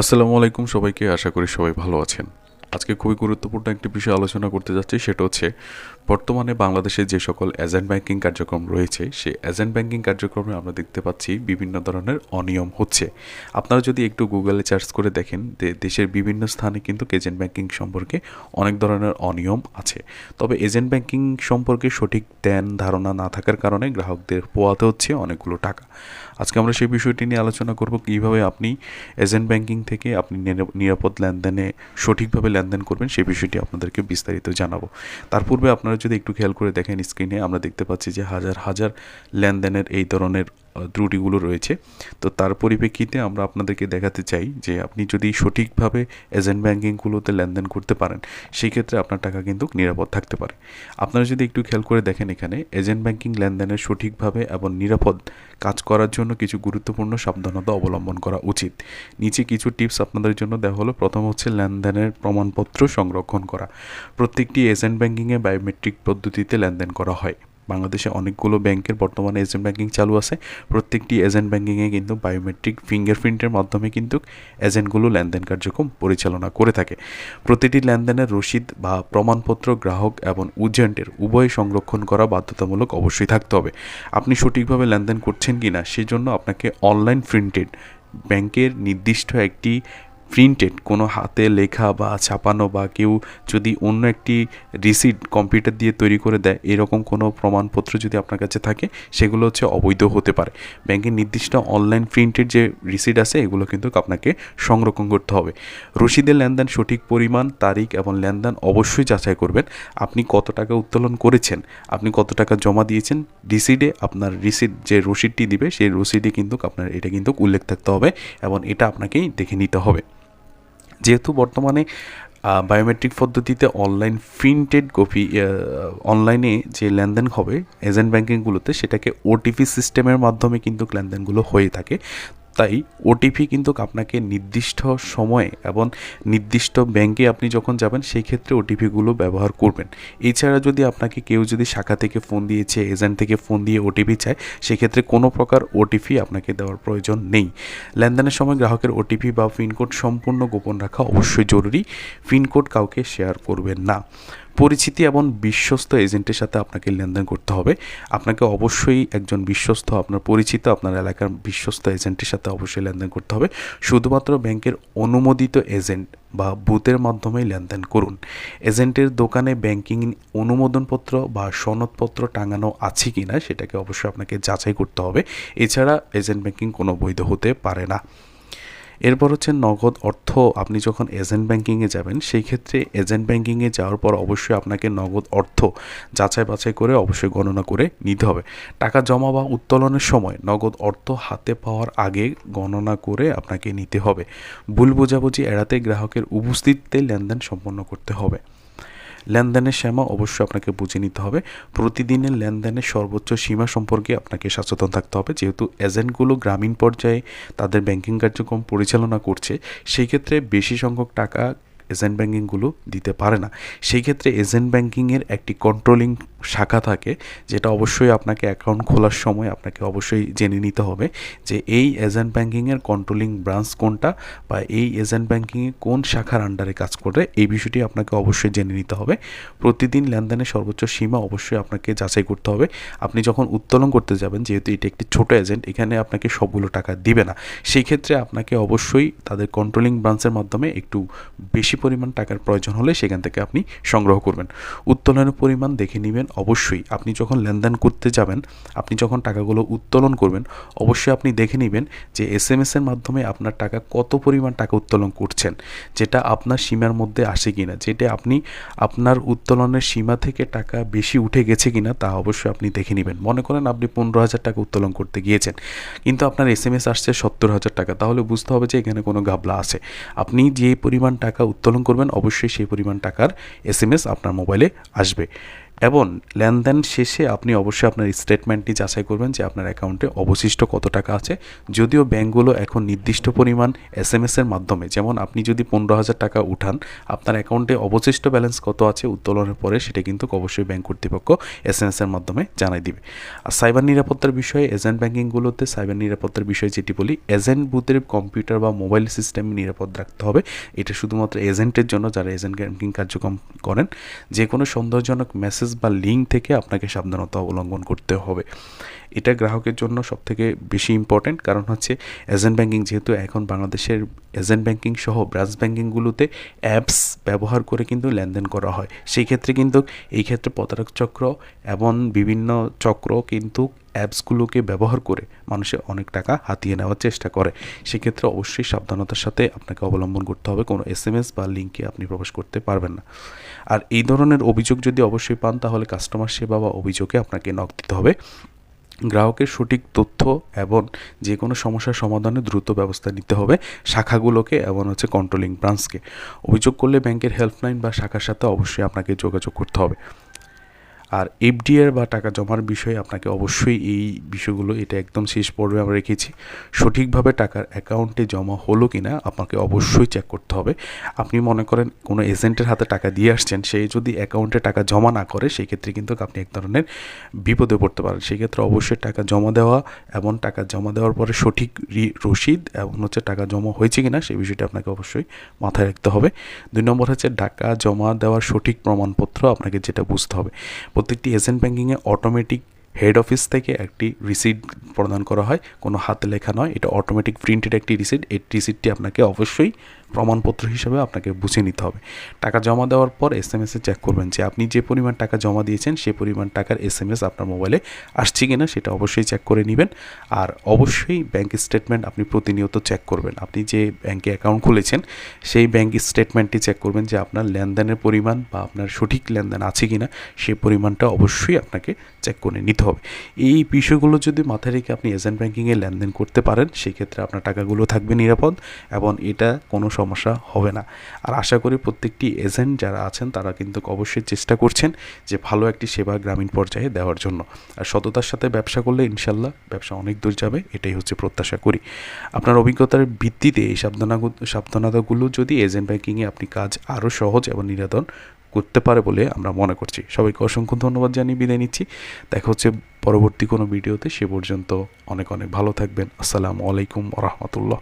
আসসালামু আলাইকুম সবাইকে, আশা করি সবাই ভালো আছেন। আজকে খুবই গুরুত্বপূর্ণ একটি বিষয় আলোচনা করতে যাচ্ছি, সেটা হচ্ছে বর্তমানে বাংলাদেশে যে সকল এজেন্ট ব্যাংকিং কার্যক্রম রয়েছে, সেই এজেন্ট ব্যাংকিং কার্যক্রমে আমরা দেখতে পাচ্ছি বিভিন্ন ধরনের অনিয়ম হচ্ছে। আপনারা যদি একটু গুগলে সার্চ করে দেখেন দেশের বিভিন্ন স্থানে কিন্তু এজেন্ট ব্যাংকিং সম্পর্কে অনেক ধরনের অনিয়ম আছে। তবে এজেন্ট ব্যাংকিং সম্পর্কে সঠিক জ্ঞান ধারণা না থাকার কারণে গ্রাহকদের পোয়াতে হচ্ছে অনেকগুলো টাকা। আজকে আমরা সেই বিষয়টি নিয়ে আলোচনা করব কীভাবে আপনি এজেন্ট ব্যাংকিং থেকে আপনি নিরা- নিরাপদ লেনদেনে সঠিকভাবে লেনদেন করবেন সেই বিষয়টি আপনাদেরকে বিস্তারিত জানাব। তার পূর্বে আপনারা যদি একটু খেয়াল করে দেখেন স্ক্রিনে আমরা দেখতে পাচ্ছি যে হাজার হাজার লেনদেনের এই ধরনের ত্রুটিগুলো রয়েছে। তো তার পরিপ্রেক্ষিতে আমরা আপনাদেরকে দেখাতে চাই যে আপনি যদি সঠিকভাবে এজেন্ট ব্যাঙ্কিংগুলোতে লেনদেন করতে পারেন, সেই ক্ষেত্রে আপনার টাকা কিন্তু নিরাপদ থাকতে পারে। আপনারা যদি একটু খেয়াল করে দেখেন এখানে, এজেন্ট ব্যাঙ্কিং লেনদেনের সঠিকভাবে এবং নিরাপদ কাজ করার জন্য কিছু গুরুত্বপূর্ণ সাবধানতা অবলম্বন করা উচিত। নিচে কিছু টিপস আপনাদের জন্য দেওয়া হলো। প্রথম হচ্ছে লেনদেনের প্রমাণপত্র সংরক্ষণ করা। প্রত্যেকটি এজেন্ট ব্যাঙ্কিংয়ে বায়োমেট্রিক পদ্ধতিতে লেনদেন করা হয়। বাংলাদেশে অনেকগুলো ব্যাংকের বর্তমানে এজেন্ট ব্যাংকিং চালু আছে। প্রত্যেকটি এজেন্ট ব্যাংকিংয়ে কিন্তু বায়োমেট্রিক ফিঙ্গারপ্রিন্টের মাধ্যমে কিন্তু এজেন্টগুলো লেনদেন কার্যক্রম পরিচালনা করে থাকে। প্রতিটি লেনদেনের রসিদ বা প্রমাণপত্র গ্রাহক এবং উজেন্টের উভয় সংরক্ষণ করা বাধ্যতামূলক অবশ্যই থাকতে হবে। আপনি সঠিকভাবে লেনদেন করছেন কি না সেজন্য আপনাকে অনলাইন প্রিন্টেড ব্যাংকের নির্দিষ্ট একটি প্রিন্টেড কোনো হাতে লেখা বা ছাপানো বা কেউ যদি অন্য একটি রিসিট কম্পিউটার দিয়ে তৈরি করে দেয়, এরকম কোনো প্রমাণপত্র যদি আপনার কাছে থাকে, সেগুলো হচ্ছে অবৈধ হতে পারে। ব্যাংকের নির্দিষ্ট অনলাইন প্রিন্টেড যে রিসিট আছে, এগুলো কিন্তু আপনাকে সংরক্ষণ করতে হবে। রসিদের লেনদেন সঠিক পরিমাণ, তারিখ এবং লেনদেন অবশ্যই যাচাই করবেন। আপনি কত টাকা উত্তোলন করেছেন, আপনি কত টাকা জমা দিয়েছেন রিসিডে আপনার রিসিট যে রসিদটি দিবে, সেই রসিদে কিন্তু আপনার, এটা কিন্তু উল্লেখ থাকতে হবে এবং এটা আপনাকেই দেখে নিতে হবে। যেহেতু বর্তমানে বায়োমেট্রিক পদ্ধতিতে অনলাইন প্রিন্টেড কপি অনলাইনে যে লেনদেন হবে এজেন্ট ব্যাঙ্কিংগুলোতে সেটাকে ওটিপি সিস্টেমের মাধ্যমে কিন্তু লেনদেনগুলো হয়ে থাকে। তাই ওটিপি কিন্তু আপনাকে নির্দিষ্ট সময়ে এবং নির্দিষ্ট ব্যাংকে আপনি যখন যাবেন, সেই ক্ষেত্রে ওটিপিগুলো ব্যবহার করবেন। এছাড়া যদি আপনাকে কেউ যদি শাখা থেকে ফোন দিয়েছে এজেন্ট থেকে ফোন দিয়ে ওটিপি চায়, সেক্ষেত্রে কোনো প্রকার ওটিপি আপনাকে দেওয়ার প্রয়োজন নেই। লেনদেনের সময় গ্রাহকের ওটিপি বা পিনকোড সম্পূর্ণ গোপন রাখা অবশ্যই জরুরি। পিনকোড কাউকে শেয়ার করবেন না। পরিচিতি এবং বিশ্বস্ত এজেন্টের সাথে আপনাকে লেনদেন করতে হবে। আপনাকে অবশ্যই একজন বিশ্বস্ত, আপনার পরিচিত, আপনার এলাকার বিশ্বস্ত এজেন্টের সাথে অবশ্যই লেনদেন করতে হবে। শুধুমাত্র ব্যাংকের অনুমোদিত এজেন্ট বা বুথের মাধ্যমেই লেনদেন করুন। এজেন্টের দোকানে ব্যাংকিং অনুমোদনপত্র বা সনদপত্র টাঙানো আছে কি না সেটাকে অবশ্যই আপনাকে যাচাই করতে হবে। এছাড়া এজেন্ট ব্যাংকিং কোনো বৈধ হতে পারে না। এরপর হচ্ছে নগদ অর্থ আপনি যখন এজেন্ট ব্যাংকিংয়ে যাবেন, সেই ক্ষেত্রে এজেন্ট ব্যাংকিংয়ে যাওয়ার পর অবশ্যই আপনাকে নগদ অর্থ যাচাই বাছাই করে অবশ্যই গণনা করে নিতে হবে। টাকা জমা বা উত্তোলনের সময় নগদ অর্থ হাতে পাওয়ার আগে গণনা করে আপনাকে নিতে হবে। ভুল বোঝাবুঝি এড়াতে গ্রাহকের উপস্থিতিতে লেনদেন সম্পন্ন করতে হবে। লেনদেনের সীমা অবশ্যই আপনাকে বুঝে নিতে হবে। প্রতিদিনের লেনদেনের সর্বোচ্চ সীমা সম্পর্কে আপনাকে সচেতন থাকতে হবে। যেহেতু এজেন্টগুলো গ্রামীণ পর্যায়ে তাদের ব্যাংকিং কার্যক্রম পরিচালনা করছে, সেই ক্ষেত্রে বেশি সংখ্যক টাকা এজেন্ট ব্যাঙ্কিংগুলো দিতে পারে না। সেই ক্ষেত্রে এজেন্ট ব্যাঙ্কিংয়ের একটি কন্ট্রোলিং শাখা থাকে, যেটা অবশ্যই আপনাকে অ্যাকাউন্ট খোলার সময় আপনাকে অবশ্যই জেনে নিতে হবে যে এই এজেন্ট ব্যাঙ্কিংয়ের কন্ট্রোলিং ব্রাঞ্চ কোনটা বা এই এজেন্ট ব্যাংকিংয়ে কোন শাখার আন্ডারে কাজ করে, এই বিষয়টি আপনাকে অবশ্যই জেনে নিতে হবে। প্রতিদিন লেনদেনের সর্বোচ্চ সীমা অবশ্যই আপনাকে যাচাই করতে হবে। আপনি যখন উত্তোলন করতে যাবেন, যেহেতু এটি একটি ছোট এজেন্ট, এখানে আপনাকে সবগুলো টাকা দিবে না। সেই ক্ষেত্রে আপনাকে অবশ্যই তাদের কন্ট্রোলিং ব্রাঞ্চের মাধ্যমে একটু বেশি পরিমাণ টাকার প্রয়োজন হলে সেখান থেকে আপনি সংগ্রহ করবেন। উত্তোলনের পরিমাণ দেখে নেবেন অবশ্যই। আপনি যখন লেনদেন করতে যাবেন, আপনি যখন টাকাগুলো উত্তোলন করবেন, অবশ্যই আপনি দেখে নেবেন যে এস এম এসের মাধ্যমে আপনার টাকা কত পরিমাণ টাকা উত্তোলন করছেন, যেটা আপনার সীমার মধ্যে আসে কিনা, যেটা আপনি আপনার উত্তোলনের সীমা থেকে টাকা বেশি উঠে গেছে কিনা তা অবশ্যই আপনি দেখে নেবেন। মনে করেন আপনি পনেরো হাজার টাকা উত্তোলন করতে গিয়েছেন, কিন্তু আপনার এস এম এস আসছে সত্তর হাজার টাকা, তাহলে বুঝতে হবে যে এখানে কোনো গাবলা আছে। আপনি যে পরিমাণ টাকা উত্তোলন করবেন অবশ্যই সেই পরিমাণ টাকার এস আপনার মোবাইলে আসবে। এবং লেনদেন শেষে আপনি অবশ্যই আপনার স্টেটমেন্টটি যাচাই করবেন যে আপনার অ্যাকাউন্টে অবশিষ্ট কত টাকা আছে। যদিও ব্যাঙ্কগুলো এখন নির্দিষ্ট পরিমাণ এস এম এসের মাধ্যমে, যেমন আপনি যদি পনেরো হাজার টাকা উঠান, আপনার অ্যাকাউন্টে অবশিষ্ট ব্যালেন্স কত আছে উত্তোলনের পরে সেটা কিন্তু অবশ্যই ব্যাংক কর্তৃপক্ষ এস এম এসের মাধ্যমে জানাই দিবে। আর সাইবার নিরাপত্তার বিষয়ে এজেন্ট ব্যাঙ্কিংগুলোতে সাইবার নিরাপত্তার বিষয়ে যেটি বলি এজেন্ট বুথের কম্পিউটার বা মোবাইল সিস্টেম নিরাপদ রাখতে হবে। এটা শুধুমাত্র এজেন্টের জন্য যারা এজেন্ট ব্যাঙ্কিং কার্যক্রম করেন। যে কোনো সন্দেহজনক মেসেজ বা লিঙ্ক থেকে আপনাকে সাবধানতা অবলম্বন করতে হবে। এটা গ্রাহকের জন্য সবথেকে বেশি ইম্পর্ট্যান্ট কারণ হচ্ছে এজেন্ট ব্যাঙ্কিং যেহেতু এখন বাংলাদেশের এজেন্ট ব্যাঙ্কিং সহ ব্রাঞ্চ ব্যাঙ্কিংগুলোতে অ্যাপস ব্যবহার করে কিন্তু লেনদেন করা হয়। সেই ক্ষেত্রে কিন্তু এই ক্ষেত্রে প্রতারক চক্র এবং বিভিন্ন চক্র কিন্তু অ্যাপসগুলোকে ব্যবহার করে মানুষের অনেক টাকা হাতিয়ে নেওয়ার চেষ্টা করে। সেক্ষেত্রে অবশ্যই সাবধানতার সাথে আপনাকে অবলম্বন করতে হবে, কোনো এস এম এস বা লিঙ্কে আপনি প্রবেশ করতে পারবেন না। আর এই ধরনের অভিযোগ যদি অবশ্যই পান, তাহলে কাস্টমার সেবা বা অভিযোগে আপনাকে নক দিতে হবে। গ্রাহকের সঠিক তথ্য এবং যে কোনো সমস্যার সমাধানে দ্রুত ব্যবস্থা নিতে হবে শাখাগুলোকে এবং হচ্ছে কন্ট্রোলিং ব্রাঞ্চকে অভিযোগ করলে ব্যাংকের হেল্পলাইন বা শাখার সাথে অবশ্যই আপনাকে যোগাযোগ করতে হবে। আর এফডিআর বা টাকা জমার বিষয়ে আপনাকে অবশ্যই এই বিষয়গুলো, এটা একদম শেষ পর্বে আমরা রেখেছি। সঠিকভাবে টাকার অ্যাকাউন্টে জমা হলো কি না আপনাকে অবশ্যই চেক করতে হবে। আপনি মনে করেন কোনো এজেন্টের হাতে টাকা দিয়ে আসছেন, সে যদি অ্যাকাউন্টে টাকা জমা না করে সেই ক্ষেত্রে কিন্তু আপনি এক ধরনের বিপদে পড়তে পারেন। সেক্ষেত্রে অবশ্যই টাকা জমা দেওয়া এবং টাকা জমা দেওয়ার পরে সঠিক রসিদ এবং হচ্ছে টাকা জমা হয়েছে কি না সেই বিষয়টা আপনাকে অবশ্যই মাথায় রাখতে হবে। দুই নম্বর হচ্ছে টাকা জমা দেওয়ার সঠিক প্রমাণপত্র আপনাকে যেটা বুঝতে হবে। প্রত্যেকটি এজেন্ট ব্যাঙ্কিংয়ে অটোমেটিক হেড অফিস থেকে একটি রিসিট প্রদান করা হয়। কোনো হাতে লেখা নয়, এটা অটোমেটিক প্রিন্টেড একটি রিসিট এই রিসিটটি আপনাকে অবশ্যই প্রমাণপত্র হিসেবে আপনাকে বুঝে নিতে হবে। টাকা জমা দেওয়ার পর এস এম এসে চেক করবেন যে আপনি যে পরিমাণ টাকা জমা দিয়েছেন, সেই পরিমাণ টাকার এস এম এস আপনার মোবাইলে আসছে কিনা সেটা অবশ্যই চেক করে নেবেন। আর অবশ্যই ব্যাংক স্টেটমেন্ট আপনি প্রতিনিয়ত চেক করবেন। আপনি যে ব্যাংকে অ্যাকাউন্ট খুলেছেন, সেই ব্যাংক স্টেটমেন্টটি চেক করবেন যে আপনার লেনদেনের পরিমাণ বা আপনার সঠিক লেনদেন আছে কিনা, সেই পরিমাণটা অবশ্যই আপনাকে চেক করে নিতে হবে। এই বিষয়গুলো যদি মাথায় রেখে আপনি এজেন্ট ব্যাঙ্কিংয়ে লেনদেন করতে পারেন, সেক্ষেত্রে আপনার টাকাগুলো থাকবে নিরাপদ এবং এটা কোনো সমস্যা হবে না। আর আশা করি প্রত্যেকটি এজেন্ট যারা আছেন, তারা কিন্তু অবশ্যই চেষ্টা করছেন যে ভালো একটি সেবা গ্রামীণ পর্যায়ে দেওয়ার জন্য। আর সততার সাথে ব্যবসা করলে ইনশাল্লাহ ব্যবসা অনেক দূর যাবে, এটাই হচ্ছে প্রত্যাশা করি। আপনার অভিজ্ঞতার ভিত্তিতে এই সাবধানাগু- সাবধানতাগুলো যদি এজেন্ট ব্যাঙ্কিংয়ে আপনি কাজ আরও সহজ এবং নিরাদন করতে পারে বলে আমরা মনে করছি। সবাইকে অসংখ্য ধন্যবাদ জানিয়ে বিদায় নিচ্ছি। দেখা হচ্ছে পরবর্তী কোনো ভিডিওতে। সে পর্যন্ত অনেক অনেক ভালো থাকবেন। আসসালামু আলাইকুম রহমতুল্লাহ।